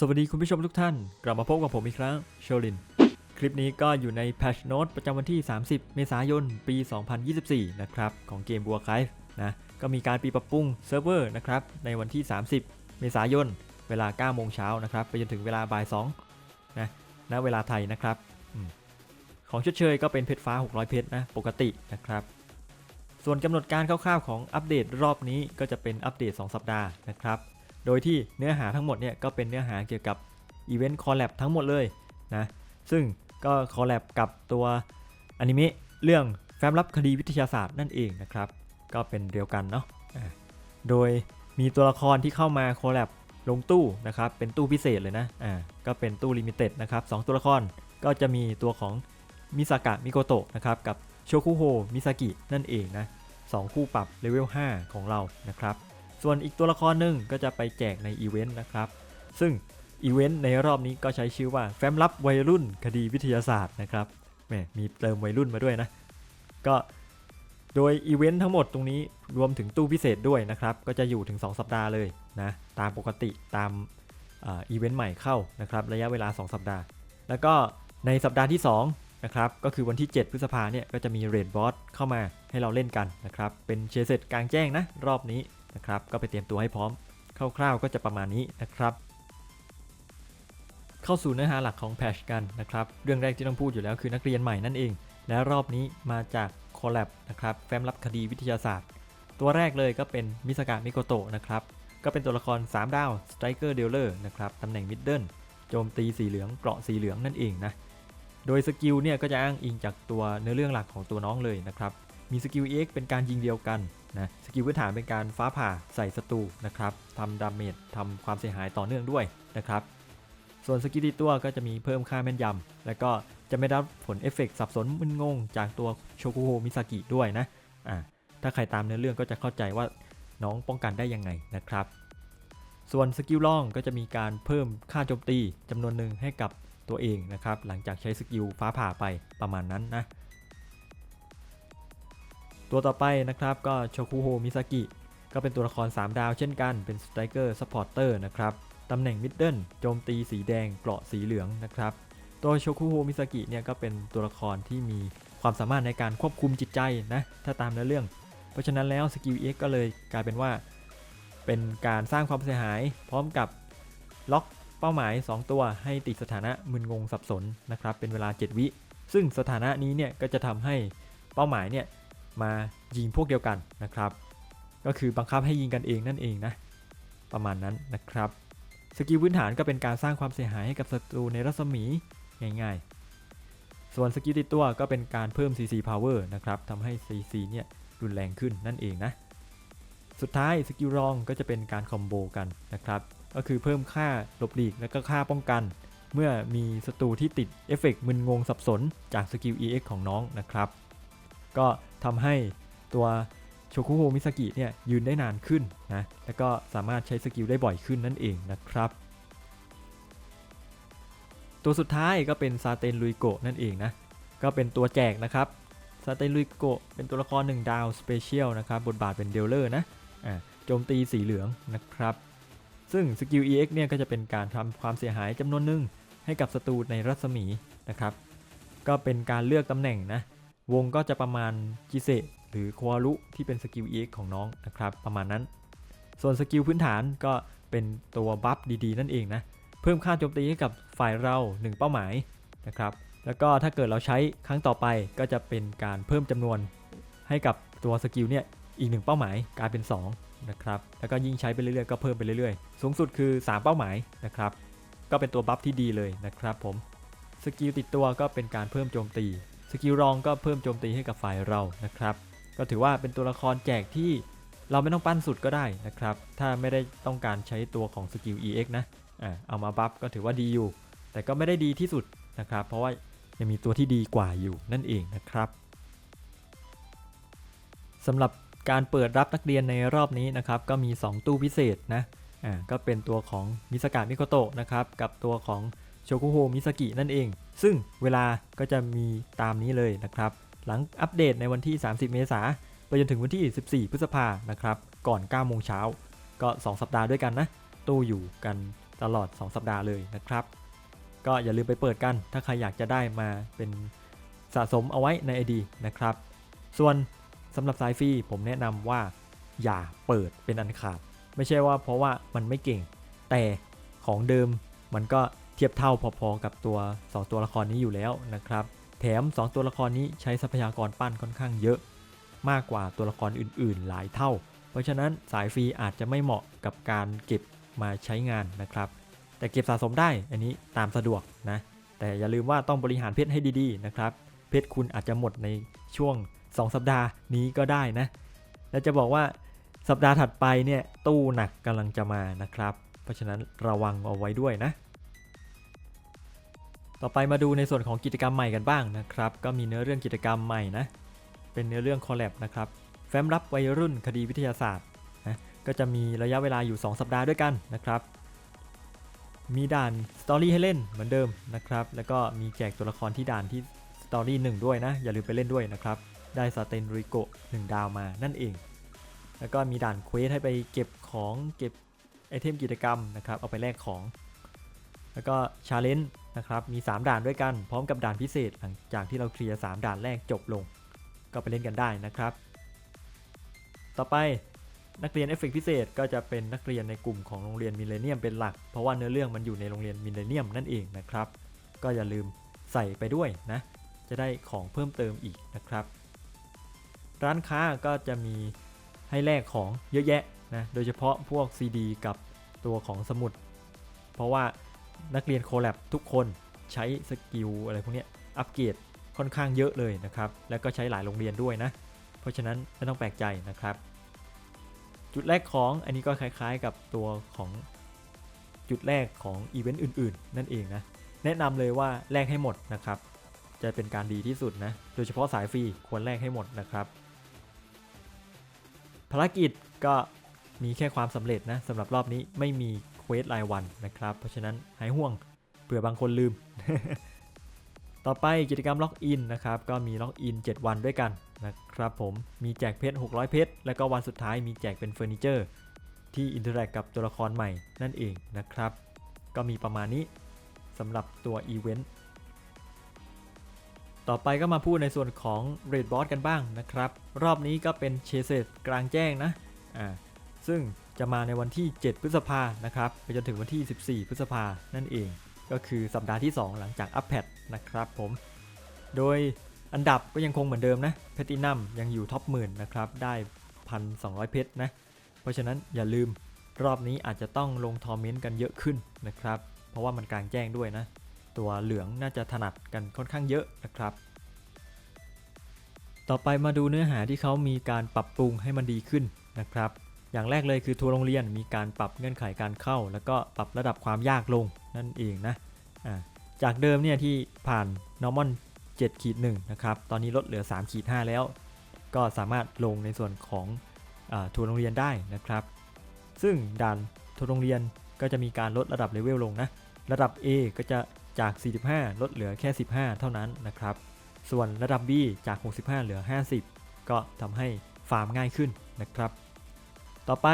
สวัสดีคุณผู้ชมทุกท่าน กลับมาพบกับผมอีกครั้งโชลิน คลิปนี้ก็อยู่ใน Patch Note ประจำวันที่ 30 เมษายน ปี 2024 นะครับ ของเกมบัวไคฟ์นะก็มีการปีปรับปรุงเซิร์ฟเวอร์นะครับ ในวันที่ 30 เมษายน เวลา 9 โมงเช้านะครับ ไปจนถึงเวลาบ่าย2นะณเวลาไทยนะครับอของชดเชยก็เป็นเพชรฟ้า 600 เพชรนะปกตินะครับ ส่วนกำหนดการคร่าวๆของอัปเดตรอบนี้ก็จะเป็นอัปเดต 2 สัปดาห์นะครับ โดยที่เนื้อหาทั้งหมดเนี่ยก็เป็นเนื้อหาเกี่ยวกับอีเวนต์คอลแลบทั้งหมดเลยนะซึ่งก็คอลแลบกับตัวอนิเมะเรื่องแฟ้มลับคดีวิทยาศาสตร์นั่นเองนะครับ ก็เป็นเดียวกันเนาะโดยมีตัวละครที่เข้ามาคอลแลบลงตู้นะครับ เป็นตู้พิเศษเลยนะอ่าก็เป็นตู้ลิมิเต็ดนะครับสองตัวละครก็จะมีตัวของมิซากะมิโกโตะนะครับกับโชคุโฮมิซากินั่นเองนะสองคู่ปรับเลเวล5ของเรานะครับ ส่วนอีกตัวละครหนึ่งก็จะไปแจกในอีเวนต์นะครับ ซึ่งอีเวนต์ในรอบนี้ก็ใช้ชื่อว่าแฟ้มลับวัยรุ่นคดีวิทยาศาสตร์นะครับแหมมีเติมวัยรุ่นมาด้วยนะ ก็โดยอีเวนต์ทั้งหมดตรงนี้รวมถึงตู้พิเศษด้วยนะครับ ก็จะอยู่ถึง 2 สัปดาห์เลยนะ ตามปกติตามอาอีเวนต์ใหม่เข้านะครับ ระยะเวลา 2 สัปดาห์ แล้วก็ในสัปดาห์ที่2นะครับ ก็คือวันที่ 7 พฤษภาเนี่ยก็จะมีเรดบอสเข้ามาให้เราเล่นกันนะครับ เป็นเชเซตกลางแจ้งนะ รอบนี้ นะครับ ก็ไปเตรียมตัวให้พร้อมคร่าวๆก็จะประมาณนี้นะครับ เข้าสู่เนื้อหาหลักของแพชกันนะครับ เรื่องแรกที่ต้องพูดอยู่แล้วคือนักเรียนใหม่นั่นเอง และรอบนี้มาจากคอลแลบนะครับแฟ้มลับคดีวิทยาศาสตร์ ตัวแรกเลยก็เป็นมิสกะมิโกโตะนะครับ ก็เป็นตัวละคร 3 ดาวสไตรเกอร์เดลเลอร์นะครับตำแหน่งมิดเดิลโจมตีสีเหลืองเกราะสีเหลืองนั่นเองนะโดยสกิลเนี่ยก็จะอ้างอิงจากตัวเนื้อเรื่องหลักของตัวน้องเลยนะครับ มีสกิล EX เป็นการยิงเดียวกันนะสกิลพื้นฐานเป็นการฟ้าผ่าใส่ศัตรูนะครับทำดาเมจทำความเสียหายต่อเนื่องด้วยนะครับส่วนสกิลติดตัวก็จะมีเพิ่มค่าแม่นยำ แล้วก็จะไม่รับผลเอฟเฟกต์สับสนมึนงง จากตัวโชกุโฮมิซากิด้วยนะอ่าถ้าใครตามเนื้อเรื่องก็จะเข้าใจว่าน้องป้องกันได้ยังไงนะครับ ส่วนสกิลล่องก็จะมีการเพิ่มค่าโจมตีจำนวนหนึ่งให้กับตัวเองนะครับ หลังจากใช้สกิลฟ้าผ่าไปประมาณนั้นนะ ตัวต่อไปนะครับก็โชคุโฮมิซากิก็เป็นตัวละคร 3 ดาวเช่นกันเป็นสไตรเกอร์ซัพพอร์เตอร์นะครับตำแหน่งมิดเดิลโจมตีสีแดงเกราะสีเหลืองนะครับตัวโชคุโฮมิซากิเนี่ยก็เป็นตัวละครที่มีความสามารถในการควบคุมจิตใจนะถ้าตามเนื้อเรื่อง เพราะฉะนั้นแล้วสกิล EX ก็เลยกลายเป็นว่า เป็นการสร้างความเสียหาย พร้อมกับล็อกเป้าหมาย 2 ตัวให้ติดสถานะมึนงงสับสนนะครับเป็นเวลา 7 วิ ซึ่งสถานะนี้เนี่ยก็จะทำให้เป้าหมายเนี่ย มายิงพวกเดียวกันนะครับ ก็คือบังคับให้ยิงกันเองนั่นเองนะ ประมาณนั้นนะครับ สกิลพื้นฐานก็เป็นการสร้างความเสียหายให้กับศัตรูในรัศมีง่ายๆ ส่วนสกิลติดตัวก็เป็นการเพิ่ม CC power นะครับทำให้ CC เนี่ยรุนแรงขึ้นนั่นเองนะ สุดท้ายสกิลรองก็จะเป็นการคอมโบกันนะครับ ก็คือเพิ่มค่าหลบหลีกและก็ค่าป้องกัน เมื่อมีศัตรูที่ติดเอฟเฟกต์มึนงงสับสนจากสกิล EX ของน้องนะครับ ก็ ทำให้ตัวโชคุโฮมิซากิเนี่ยยืนได้นานขึ้นนะ แล้วก็สามารถใช้สกิลได้บ่อยขึ้นนั่นเองนะครับ ตัวสุดท้ายก็เป็นซาเตนลุยโกะนั่นเองนะ ก็เป็นตัวแจกนะครับซาเตนลุยโกะเป็นตัวละคร1ดาวสเปเชียลนะครับ บทบาทเป็นเดลเลอร์นะอ่าโจมตีสีเหลืองนะครับ ซึ่งสกิล EX เนี่ยก็จะเป็นการทำความเสียหายจำนวนหนึ่งให้กับศัตรูในรัศมีนะครับ ก็เป็นการเลือกตำแหน่งนะ วงก็จะประมาณจิเซหรือควารุที่เป็นสกิล EX ของน้องนะครับประมาณนั้น ส่วนสกิลพื้นฐานก็เป็นตัวบัฟดีๆ นั่นเองนะ เพิ่มค่าโจมตีให้กับฝ่ายเรา 1 เป้าหมายนะครับ แล้วก็ถ้าเกิดเราใช้ครั้งต่อไปก็จะเป็นการเพิ่มจำนวนให้กับตัวสกิลเนี่ยอีก 1 เป้าหมายกลายเป็น2นะครับ แล้วก็ยิ่งใช้ไปเรื่อยๆก็เพิ่มไปเรื่อยๆ สูงสุดคือ 3 เป้าหมายนะครับ ก็เป็นตัวบัฟที่ดีเลยนะครับผม สกิลติดตัวก็เป็นการเพิ่มโจมตี สกิลรองก็เพิ่มโจมตีให้กับฝ่ายเรานะครับ ก็ถือว่าเป็นตัวละครแจกที่เราไม่ต้องปั้นสุดก็ได้นะครับ ถ้าไม่ได้ต้องการใช้ตัวของสกิล EX นะอ่าเอามาบัฟก็ถือว่าดีอยู่ แต่ก็ไม่ได้ดีที่สุดนะครับ เพราะว่ายังมีตัวที่ดีกว่าอยู่นั่นเองนะครับสำหรับการเปิดรับนักเรียนในรอบนี้นะครับ ก็มี 2 ตู้พิเศษนะอ่าก็เป็นตัวของมิสกะมิโกโตะนะครับ กับตัวของ โชโกโฮมิซากินั่นเอง ซึ่งเวลาก็จะมีตามนี้เลยนะครับ หลังอัปเดตในวันที่ 30 เมษายนไปจนถึงวันที่ 14 พฤษภานะครับ ก่อน 9 โมงเช้า ก็ 2 สัปดาห์ด้วยกันนะ ตู้อยู่กันตลอด 2 สัปดาห์เลยนะครับ ก็อย่าลืมไปเปิดกัน ถ้าใครอยากจะได้มาเป็นสะสมเอาไว้ใน ID นะครับ ส่วนสำหรับสายฟรีผมแนะนำว่า อย่าเปิดเป็นอันขาด ไม่ใช่ว่าเพราะว่ามันไม่เก่ง แต่ของเดิมมันก็ เทียบเท่าพอๆกับตัว 2 ตัวละครนี้อยู่แล้วนะครับ แถม 2 ตัวละครนี้ใช้ทรัพยากรปั้นค่อนข้างเยอะ มากกว่าตัวละครอื่นๆ หลายเท่า เพราะฉะนั้นสายฟรีอาจจะไม่เหมาะกับการเก็บมาใช้งานนะครับ แต่เก็บสะสมได้อันนี้ตามสะดวกนะ แต่อย่าลืมว่าต้องบริหารเพชรให้ดีๆนะครับ เพชรคุณอาจจะหมดในช่วง 2 สัปดาห์นี้ก็ได้นะ และจะบอกว่าสัปดาห์ถัดไปเนี่ยตู้หนักกำลังจะมานะครับ เพราะฉะนั้นระวังเอาไว้ด้วยนะ ต่อไปมาดูในส่วนของกิจกรรมใหม่กันบ้างนะครับ ก็มีเนื้อเรื่องกิจกรรมใหม่นะ เป็นเนื้อเรื่องคอลแลบนะครับ แฟ้มรับวัยรุ่นคดีวิทยาศาสตร์นะก็จะมีระยะเวลาอยู่ 2 สัปดาห์ด้วยกันนะครับ มีด่านสตอรี่ให้เล่นเหมือนเดิมนะครับ แล้วก็มีแจกตัวละครที่ด่านที่สตอรี่หนึ่งด้วยนะ อย่าลืมไปเล่นด้วยนะครับ ได้สเตนริโกหนึ่งดาวมานั่นเอง แล้วก็มีด่านเควสให้ไปเก็บของเก็บไอเทมกิจกรรมนะครับ เอาไปแลกของ แล้วก็ชาเลนจ์ นะครับ มี 3 ด่านด้วยกัน พร้อมกับด่านพิเศษ หลังจากที่เราเคลียร์ 3 ด่านแรกจบลง ก็ไปเล่นกันได้นะครับ ต่อไปนักเรียนเอฟเฟกพิเศษก็จะเป็นนักเรียนในกลุ่มของโรงเรียนมิเลเนียมเป็นหลัก เพราะว่าเนื้อเรื่องมันอยู่ในโรงเรียนมิเลเนียมนั่นเองนะครับ ก็อย่าลืมใส่ไปด้วยนะ จะได้ของเพิ่มเติมอีกนะครับ ร้านค้าก็จะมีให้แลกของเยอะแยะนะ โดยเฉพาะพวก CD กับตัวของสมุด เพราะว่า นักเรียนโคแลบทุกคนใช้สกิลอะไรพวกนี้อัปเกรดค่อนข้างเยอะเลยนะครับ แล้วก็ใช้หลายโรงเรียนด้วยนะ เพราะฉะนั้นไม่ต้องแปลกใจนะครับ จุดแรกของอันนี้ก็คล้ายๆกับตัวของจุดแรกของอีเวนต์อื่นๆ นั่นเองนะ แนะนำเลยว่าแลกให้หมดนะครับ จะเป็นการดีที่สุดนะ โดยเฉพาะสายฟรีควรแลกให้หมดนะครับ ภารกิจก็มีแค่ความสำเร็จนะสำหรับรอบนี้ไม่มี ควสรายวันนะครับ เพราะฉะนั้นหายห่วงเผื่อบางคนลืม ต่อไปกิจกรรมล็อกอินนะครับ ก็มีล็อกอิน 7 วันด้วยกันนะครับผม มีแจกเพชร 600 เพชร แล้วก็วันสุดท้ายมีแจกเป็นเฟอร์นิเจอร์ ที่อินเทอร์แอคกับตัวละครใหม่นั่นเองนะครับ ก็มีประมาณนี้สำหรับตัวอีเวนต์ต่อไปก็มาพูดในส่วนของ Raid Boss กันบ้างนะครับ รอบนี้ก็เป็นเชเซตกลางแจ้งนะอ่าซึ่ง จะมาในวันที่ 7 พฤษภานะครับไปจนถึงวันที่ 14 พฤษภานั่นเอง ก็คือสัปดาห์ที่ 2 หลังจากอัปเดตนะครับผม โดยอันดับก็ยังคงเหมือนเดิมนะแพตินัมยังอยู่ท็อปหมื่นนะครับได้ 1,200 เพชรนะ เพราะฉะนั้นอย่าลืมรอบนี้อาจจะต้องลงทอร์เมนต์กันเยอะขึ้นนะครับ เพราะว่ามันกลางแจ้งด้วยนะ ตัวเหลืองน่าจะถนัดกันค่อนข้างเยอะนะครับ ต่อไปมาดูเนื้อหาที่เขามีการปรับปรุงให้มันดีขึ้นนะครับ อย่างแรกเลยคือทัวร์โรงเรียนมีการปรับเงื่อนไขการเข้า แล้วก็ปรับระดับความยากลงนั่นเองนะจากเดิมเนี่ยที่ผ่าน normal 7ขีด1นะครับตอนนี้ลดเหลือ3ขีด5แล้ว ก็สามารถลงในส่วนของอทัวร์โรงเรียนได้นะครับ ซึ่งด่านทัวร์โรงเรียนก็จะมีการลดระดับเลเวลลงนะระดับ A ก็จะจาก 45 ลดเหลือแค่ 15 เท่านั้นนะครับ ส่วนระดับ B จาก 65 เหลือ 50 ก็ทำให้ฟาร์มง่ายขึ้นนะครับ ต่อไป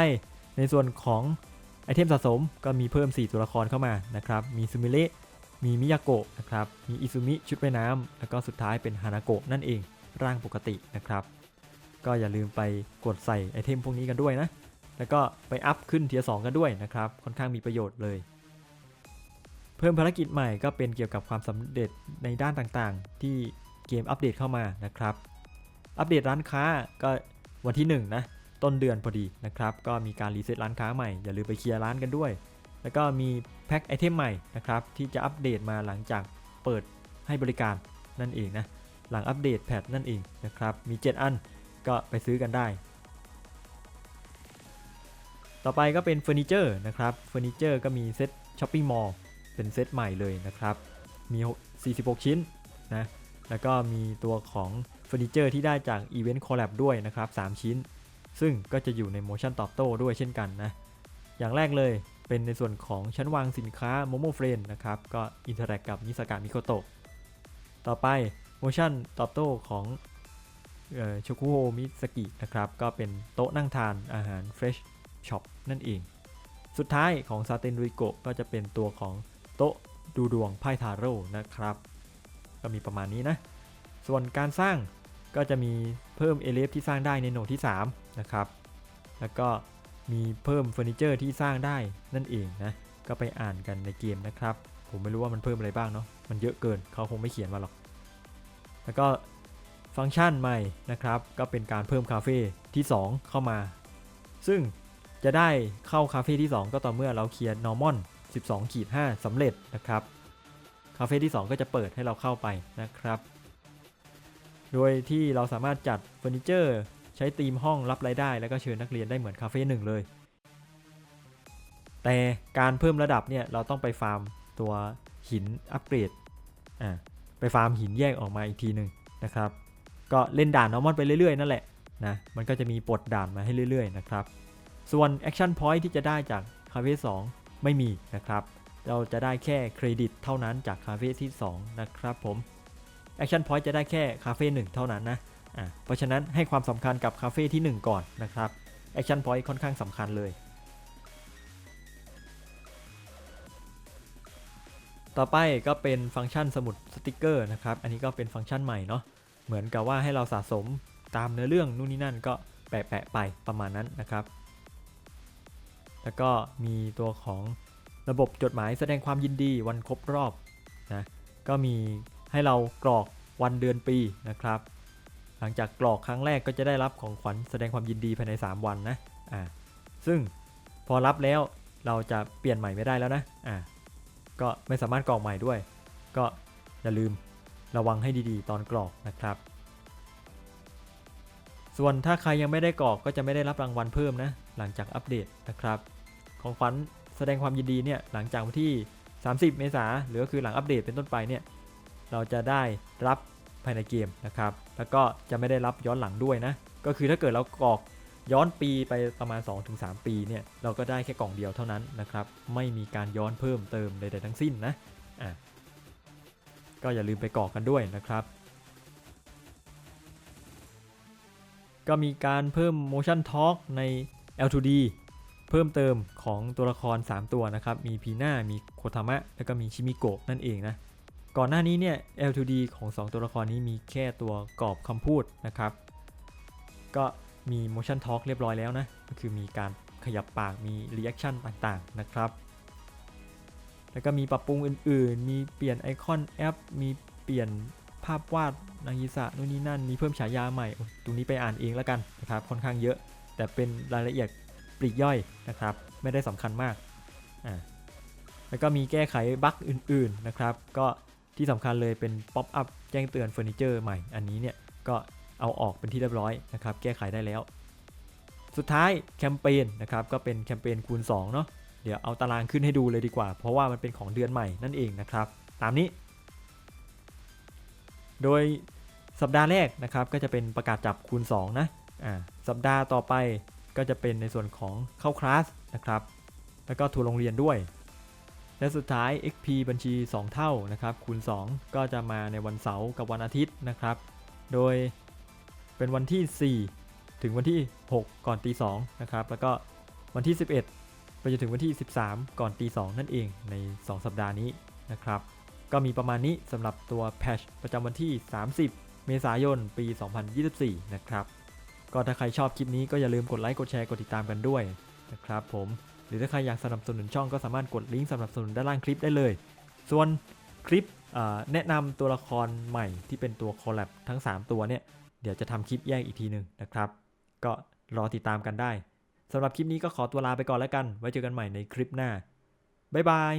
ในส่วนของไอเทมสะสมก็มีเพิ่ม 4 ตัวละครเข้ามานะครับ มีซูมิเละมีมิยาโกะนะครับ มีอิซุมิชุดว่ายน้ำ แล้วก็สุดท้ายเป็นฮานาโกะนั่นเอง ร่างปกตินะครับ ก็อย่าลืมไปกดใส่ไอเทมพวกนี้กันด้วยนะ แล้วก็ไปอัพขึ้นเทียร์สกันด้วยนะครับ ค่อนข้างมีประโยชน์เลย เพิ่มภารกิจใหม่ก็เป็นเกี่ยวกับความสำเร็จในด้านต่างๆ ที่เกมอัปเดตเข้ามานะครับ อัปเดตร้านค้าก็วันที่1นะ ต้นเดือนพอดีนะครับ ก็มีการรีเซ็ตร้านค้าใหม่ อย่าลืมไปเคลียร์ร้านกันด้วย แล้วก็มีแพ็คไอเทมใหม่นะครับที่จะอัปเดตมาหลังจากเปิดให้บริการนั่นเองนะ หลังอัปเดตแพทนั่นเองนะครับ มี 7 อันก็ไปซื้อกันได้ ต่อไปก็เป็นเฟอร์นิเจอร์นะครับเฟอร์นิเจอร์ก็มีเซ็ตช้อปปิ้งมอลล์เป็นเซ็ตใหม่เลยนะครับ มี 46 ชิ้นนะแล้วก็มีตัวของเฟอร์นิเจอร์ที่ได้จากอีเวนต์คอลแลบด้วยนะครับ 3 ชิ้น ซึ่งก็จะอยู่ในโมชั่นตอบโต้ด้วยเช่นกันนะ อย่างแรกเลยเป็นในส่วนของชั้นวางสินค้า Momo f r i e n d นะครับ ก็อินเทอร์แอคกับนิสกามิโคโตะต่อไปโมชั่นตอบโต้ของโชคุโฮมิสกินะครับ ก็เป็นโต๊ะนั่งทานอาหาร Fresh Shop นั่นเอง สุดท้ายของซาเตนริโกก็จะเป็นตัวของโต๊ะดูดวงไพ่ทาโร่นะครับ ก็มีประมาณนี้นะ ส่วนการสร้าง ก็จะมีเพิ่มเอเลฟที่สร้างได้ในโหนดที่3นะครับ แล้วก็มีเพิ่มเฟอร์นิเจอร์ที่สร้างได้นั่นเองนะ ก็ไปอ่านกันในเกมนะครับ ผมไม่รู้ว่ามันเพิ่มอะไรบ้างเนาะ มันเยอะเกิน เขาคงไม่เขียนมาหรอก แล้วก็ฟังก์ชันใหม่นะครับ ก็เป็นการเพิ่มคาเฟ่ที่ 2 เข้ามา ซึ่งจะได้เข้าคาเฟ่ที่ 2 ก็ต่อเมื่อเราเคลียร์นอร์มอน12ขีด5สำเร็จนะครับ คาเฟ่ที่ 2 ก็จะเปิดให้เราเข้าไปนะครับ โดยที่เราสามารถจัดเฟอร์นิเจอร์ใช้ธีมห้องรับรายได้ แล้วก็เชิญนักเรียนได้เหมือนคาเฟ่หนึ่งเลย แต่การเพิ่มระดับเนี่ยเราต้องไปฟาร์มตัวหินอัปเกรดอ่าไปฟาร์มหินแยกออกมาอีกทีหนึ่งนะครับ ก็เล่นด่านนอร์มอนไปเรื่อยๆ นั่นแหละนะมันก็จะมีปลดด่านมาให้เรื่อยๆนะครับ ส่วนแอคชั่นพอยท์ที่จะได้จากคาเฟ่2ไม่มีนะครับ เราจะได้แค่เครดิตเท่านั้นจากคาเฟ่ที่ 2 นะครับผม แอคชั่นพอยต์จะได้แค่คาเฟ่1เท่านั้นนะอะเพราะฉะนั้นให้ความสำคัญกับคาเฟ่ที่ 1 ก่อนนะครับแอคชั่นพอยต์ค่อนข้างสำคัญเลย ต่อไปก็เป็นฟังก์ชันสมุดสติกเกอร์นะครับ อันนี้ก็เป็นฟังก์ชันใหม่เนาะเหมือนกับว่าให้เราสะสมตามเนื้อเรื่องนู่นนี่นั่นก็แปะๆไปประมาณนั้นนะครับ แล้วก็มีตัวของระบบจดหมายแสดงความยินดีวันครบรอบนะก็มี ให้เรากรอกวันเดือนปีนะครับ หลังจากกรอกครั้งแรกก็จะได้รับของขวัญแสดงความยินดีภายใน 3 วันนะอ่าซึ่งพอรับแล้วเราจะเปลี่ยนใหม่ไม่ได้แล้วนะอ่าก็ไม่สามารถกรอกใหม่ด้วย ก็อย่าลืมระวังให้ดีๆ ตอนกรอกนะครับ ส่วนถ้าใครยังไม่ได้กรอกก็จะไม่ได้รับรางวัลเพิ่มนะ หลังจากอัปเดตนะครับ ของขวัญแสดงความยินดีเนี่ยหลังจากวันที่ 30 เมษาหรือก็คือหลังอัปเดตเป็นต้นไปเนี่ย เราจะได้รับภายในเกมนะครับ แล้วก็จะไม่ได้รับย้อนหลังด้วยนะ ก็คือถ้าเกิดเรากรอกย้อนปีไปประมาณ 2-3 ปีเนี่ย เราก็ได้แค่กล่องเดียวเท่านั้นนะครับ ไม่มีการย้อนเพิ่มเติมใดๆทั้งสิ้นนะ อะ ก็อย่าลืมไปกรอกกันด้วยนะครับ ก็มีการเพิ่ม motion talk ใน L2D เพิ่มเติมของตัวละคร 3 ตัวนะครับ มีพีน่า มีโคทามะ แล้วก็มีชิมิโกะนั่นเองนะ ก่อนหน้านี้เนี่ย L2D ของ 2 ตัวละครนี้มีแค่ตัวกรอบคำพูดนะครับ ก็มี motion talk เรียบร้อยแล้วนะ ก็คือมีการขยับปากมี reaction ต่างๆนะครับ แล้วก็มีปรับปรุงอื่นๆ มีเปลี่ยนไอคอนแอป มีเปลี่ยนภาพวาดนางยิสะนู่นนี่นั่น มีเพิ่มฉายาใหม่ ตรงนี้ไปอ่านเองแล้วกันนะครับ ค่อนข้างเยอะ แต่เป็นรายละเอียดปลีกย่อยนะครับ ไม่ได้สำคัญมาก อ่า แล้วก็มีแก้ไขบั๊กอื่นๆนะครับ ก็ ที่สำคัญเลยเป็นป๊อปอัพแจ้งเตือนเฟอร์นิเจอร์ใหม่ อันนี้เนี่ยก็เอาออกเป็นที่เรียบร้อยนะครับแก้ไขได้แล้ว สุดท้ายแคมเปญนะครับก็เป็นแคมเปญคูณ2เนาะเดี๋ยวเอาตารางขึ้นให้ดูเลยดีกว่า เพราะว่ามันเป็นของเดือนใหม่นั่นเองนะครับ ตามนี้ โดยสัปดาห์แรกนะครับก็จะเป็นประกาศจับคูณ2นะอ่าสัปดาห์ต่อไปก็จะเป็นในส่วนของเข้าคลาสนะครับแล้วก็ทัวร์โรงเรียนด้วย และสุดท้าย XP บัญชี 2 เท่านะครับคูณ 2 ก็จะมาในวันเสาร์กับวันอาทิตย์นะครับ โดยเป็นวันที่ 4 ถึงวันที่ 6 ก่อนตี2นะครับแล้วก็วันที่ 11 ไปจนถึงวันที่ 13 ก่อนตี2นั่นเองใน 2 สัปดาห์นี้นะครับ ก็มีประมาณนี้สำหรับตัวแพชประจำวันที่ 30 เมษายน ปี 2024 นะครับ ก็ถ้าใครชอบคลิปนี้ก็อย่าลืมกดไลค์กดแชร์กดติดตามกันด้วยนะครับผม หรือถ้าใครอยากสนับสนุนช่องก็สามารถกดลิงก์สนับสนุนด้านล่างคลิปได้เลย ส่วนคลิปแนะนำตัวละครใหม่ที่เป็นตัวคอลแลบทั้ง 3 ตัวเนี่ย เดี๋ยวจะทำคลิปแยกอีกทีหนึ่งนะครับ ก็รอติดตามกันได้สำหรับคลิปนี้ก็ขอตัวลาไปก่อนแล้วกัน ไว้เจอกันใหม่ในคลิปหน้า บ๊ายบาย